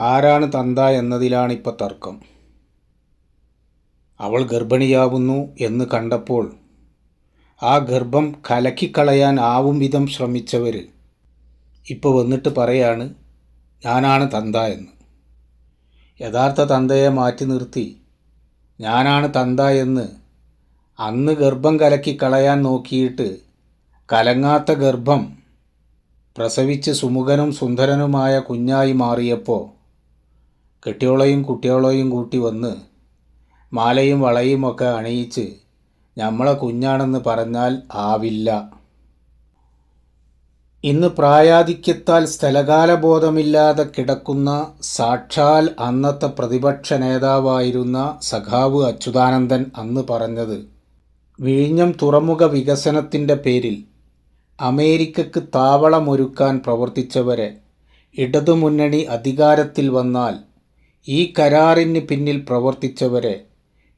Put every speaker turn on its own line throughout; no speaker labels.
ആരാണ് തന്ത എന്നതിലാണിപ്പോൾ തർക്കം. അവൾ ഗർഭിണിയാവുന്നു എന്ന് കണ്ടപ്പോൾ ആ ഗർഭം കലക്കിക്കളയാൻ ആവും വിധം ശ്രമിച്ചവർ ഇപ്പോൾ വന്നിട്ട് പറയാണ് ഞാനാണ് തന്ത എന്ന്. യഥാർത്ഥ തന്തയെ മാറ്റി നിർത്തി ഞാനാണ് തന്ത എന്ന് അന്ന് ഗർഭം കലക്കി കളയാൻ നോക്കിയിട്ട് കലങ്ങാത്ത ഗർഭം പ്രസവിച്ച് സുമുഖനും സുന്ദരനുമായ കുഞ്ഞായി മാറിയപ്പോൾ കെട്ടിയോളയും കുട്ടിയോളയും കൂട്ടി വന്ന് മാലയും വളയും ഒക്കെ അണിയിച്ച് നമ്മളെ കുഞ്ഞാണെന്ന് പറഞ്ഞാൽ ആവില്ല. ഇന്ന് പ്രായാധിക്യത്താൽ സ്ഥലകാലബോധമില്ലാതെ കിടക്കുന്ന സാക്ഷാൽ അന്നത്തെ പ്രതിപക്ഷ നേതാവായിരുന്ന സഖാവ് അച്യുതാനന്ദൻ അന്ന് പറഞ്ഞത് വിഴിഞ്ഞം തുറമുഖ വികസനത്തിന്റെ പേരിൽ അമേരിക്കക്ക് താവളമൊരുക്കാൻ പ്രവർത്തിച്ചവരെ ഇടതുമുന്നണി അധികാരത്തിൽ വന്നാൽ ഈ കരാറിന് പിന്നിൽ പ്രവർത്തിച്ചവരെ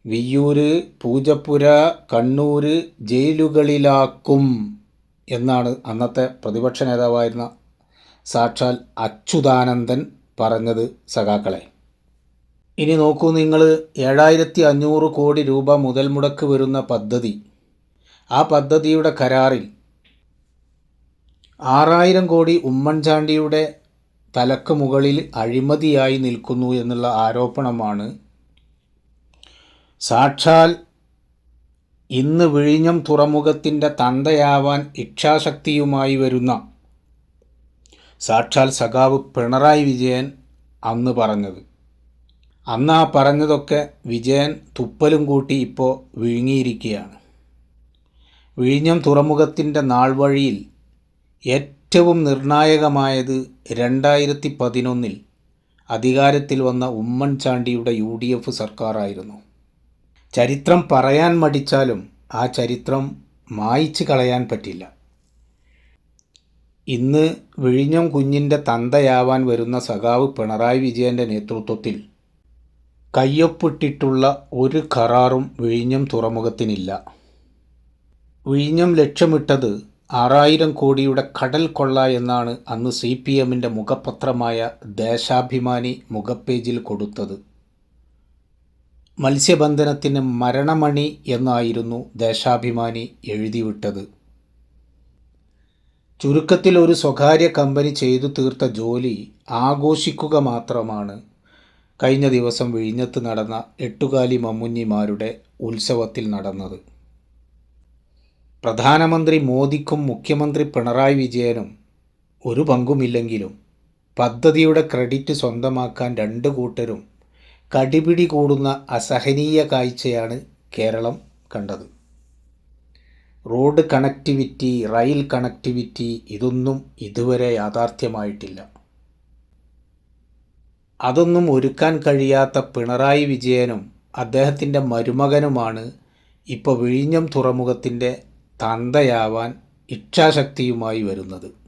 വിയ്യൂര് പൂജപ്പുര കണ്ണൂർ ജയിലുകളിലാക്കും എന്നാണ് അന്നത്തെ പ്രതിപക്ഷ നേതാവായിരുന്ന സാക്ഷാൽ അച്യുതാനന്ദൻ പറഞ്ഞത് സഖാക്കളെ. ഇനി നോക്കൂ നിങ്ങൾ ഏഴായിരത്തി അഞ്ഞൂറ് കോടി രൂപ മുതൽ മുടക്ക് വരുന്ന പദ്ധതി. ആ പദ്ധതിയുടെ കരാറിൽ ആറായിരം കോടി ഉമ്മൻചാണ്ടിയുടെ തലക്ക് മുകളിൽ അഴിമതിയായി നിൽക്കുന്നു എന്നുള്ള ആരോപണമാണ്. സാക്ഷാൽ ഇന്ന് വിഴിഞ്ഞം തുറമുഖത്തിന്റെ തന്തയാവാൻ ഇച്ഛാശക്തിയുമായി വരുന്ന സാക്ഷാൽ സഖാവ് പിണറായി വിജയൻ അന്ന് പറഞ്ഞത്. അന്ന് ആ പറഞ്ഞതൊക്കെ വിജയൻ തുപ്പലും കൂട്ടി ഇപ്പോൾ വിഴുങ്ങിയിരിക്കുകയാണ്. വിഴിഞ്ഞം തുറമുഖത്തിന്റെ നാൾ വഴിയിൽ ഏറ്റവും നിർണായകമായത് രണ്ടായിരത്തി പതിനൊന്നിൽ അധികാരത്തിൽ വന്ന ഉമ്മൻചാണ്ടിയുടെ യു ഡി എഫ് സർക്കാരായിരുന്നു. ചരിത്രം പറയാൻ മടിച്ചാലും ആ ചരിത്രം മായ്ച്ചു കളയാൻ പറ്റില്ല. ഇന്ന് വിഴിഞ്ഞം കുഞ്ഞിന്റെ തന്തയാവാൻ വരുന്ന സഖാവ് പിണറായി വിജയന്റെ നേതൃത്വത്തിൽ കയ്യൊപ്പിട്ടിട്ടുള്ള ഒരു കരാറും വിഴിഞ്ഞം തുറമുഖത്തിനില്ല. വിഴിഞ്ഞം ലക്ഷ്യമിട്ടത് ആറായിരം കോടിയുടെ കടൽ കൊള്ള എന്നാണ് അന്ന് സി പി എമ്മിന്റെ മുഖപത്രമായ ദേശാഭിമാനി മുഖപ്പേജിൽ കൊടുത്തത്. മത്സ്യബന്ധനത്തിന് മരണമണി എന്നായിരുന്നു ദേശാഭിമാനി എഴുതിവിട്ടത്. ചുരുക്കത്തിൽ ഒരു സ്വകാര്യ കമ്പനി ചെയ്തു തീർത്ത ജോലി ആഘോഷിക്കുക മാത്രമാണ്. കഴിഞ്ഞ ദിവസം വിഴിഞ്ഞത്ത് നടന്ന എട്ടുകാലി മമ്മുഞ്ഞിമാരുടെ ഉത്സവത്തിൽ നടന്നത്. പ്രധാനമന്ത്രി മോദിക്കും മുഖ്യമന്ത്രി പിണറായി വിജയനും ഒരു പങ്കുമില്ലെങ്കിലും പദ്ധതിയുടെ ക്രെഡിറ്റ് സ്വന്തമാക്കാൻ രണ്ട് കൂട്ടരും കടിപിടി കൂടുന്ന അസഹനീയ കാഴ്ചയാണ് കേരളം കണ്ടത്. റോഡ് കണക്ടിവിറ്റി റെയിൽ കണക്ടിവിറ്റി ഇതൊന്നും ഇതുവരെ യാഥാർത്ഥ്യമായിട്ടില്ല. അതൊന്നും ഒരുക്കാൻ കഴിയാത്ത പിണറായി വിജയനും അദ്ദേഹത്തിന്റെ മരുമകനുമാണ് ഇപ്പോൾ വിഴിഞ്ഞം തുറമുഖത്തിന്റെ തന്തയാവാൻ ഇച്ഛാശക്തിയുമായി വരുന്നത്.